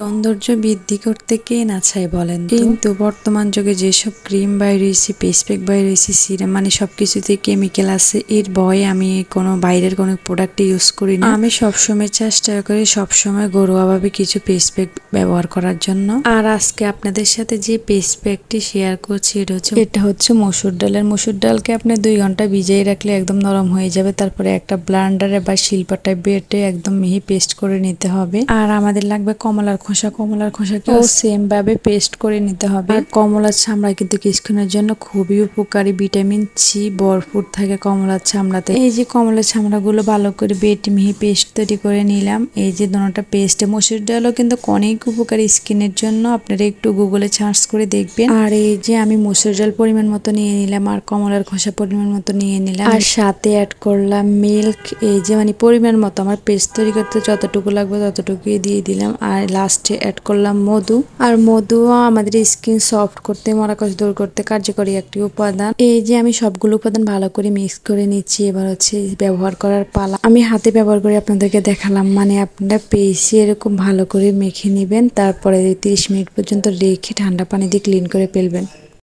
সৌন্দর্য বৃদ্ধি করতে কে না চায় বলেন কিন্তু বর্তমান যুগে যেসব ক্রিম বাইর হয়েছে পেস প্যাক বাইর হয়েছে সিরাম মানে সবকিছুতে কেমিক্যাল আছে, এর ভয়ে আমি কোনো বাইরের কোনো প্রোডাক্ট ইউজ করি না। আমি সবসময় চেষ্টা করি সবসময় ঘরোয়াভাবে কিছু পেস প্যাক ব্যবহার করার জন্য। আর আজকে আপনাদের সাথে যে পেস প্যাকটি শেয়ার করছি, এটা হচ্ছে এটা হচ্ছে মসুর ডালের মসুর ডালকে আপনি দুই ঘণ্টা ভিজিয়ে রাখলে একদম নরম হয়ে যাবে। তারপরে একটা ব্লান্ডারে বা শিল্পাটায় বেটে একদম মিহি পেস্ট করে নিতে হবে। আর আমাদের লাগবে কমলার খোসা কমলার খোসাকে সেম ভাবে পেস্ট করে নিতে হবে। আর কমলার চামড়া কিন্তু স্কিনের জন্য খুবই উপকারী। ভিটামিন সি ভরপুর থাকে কমলার চামড়াতে। এই যে কমলার চামড়াগুলো ভালো করে বেটে মিহি পেস্ট তৈরি করে নিলাম। এই যে দোনোটা পেস্ট মসুর ডালও কিন্তু অনেক উপকারী স্কিনের জন্য। আপনারা একটু গুগলে সার্চ করে দেখবেন। আর এই যে আমি মসুর ডাল পরিমাণ মতো নিয়ে নিলাম আর কমলার খোসা পরিমাণ মতো নিয়ে নিলাম। আর সাথে অ্যাড করলাম মিল্ক এই যে মানে পরিমাণ মতো আমার পেস্ট তৈরি করতে যতটুকু লাগবে ততটুকুই দিয়ে দিলাম। আর লাস্টে অ্যাড করলাম মধু। আর মধুও আমাদের স্কিন সফট করতে মরাকশ দূর করতে কার্যকরী একটি উপাদান। এই যে আমি সবগুলো উপাদান ভালো করে মিক্স করে নিচ্ছি, এবার হচ্ছে ব্যবহার করার পালা। আমি হাতে ব্যবহার করে আপনাদেরকে দেখালাম মানে আপনারা পেয়েছি এরকম ভালো করে মেখে নেবেন, তারপরে তিরিশ মিনিট পর্যন্ত রেখে ঠান্ডা পানি দিয়ে ক্লিন করে ফেলবেন।